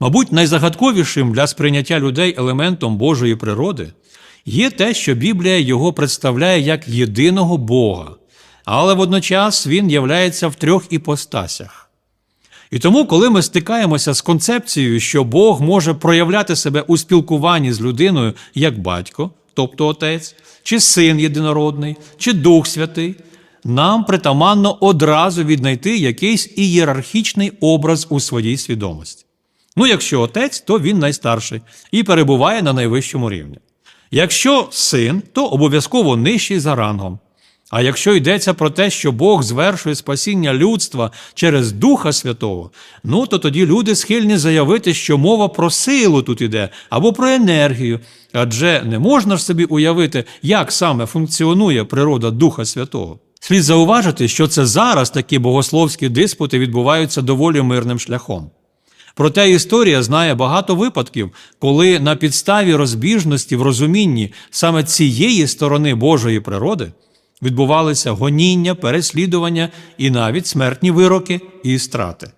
Мабуть, найзагадковішим для сприйняття людей елементом Божої природи є те, що Біблія його представляє як єдиного Бога, але водночас він являється в трьох іпостасях. І тому, коли ми стикаємося з концепцією, що Бог може проявляти себе у спілкуванні з людиною як батько, тобто отець, чи син єдинородний, чи Дух Святий, нам притаманно одразу віднайти якийсь ієрархічний образ у своїй свідомості. Ну, якщо отець, то він найстарший і перебуває на найвищому рівні. Якщо син, то обов'язково нижчий за рангом. А якщо йдеться про те, що Бог звершує спасіння людства через Духа Святого, ну то тоді люди схильні заявити, що мова про силу тут іде або про енергію. Адже не можна ж собі уявити, як саме функціонує природа Духа Святого. Слід зауважити, що це зараз такі богословські диспути відбуваються доволі мирним шляхом. Проте історія знає багато випадків, коли на підставі розбіжності в розумінні саме цієї сторони Божої природи відбувалися гоніння, переслідування і навіть смертні вироки і страти.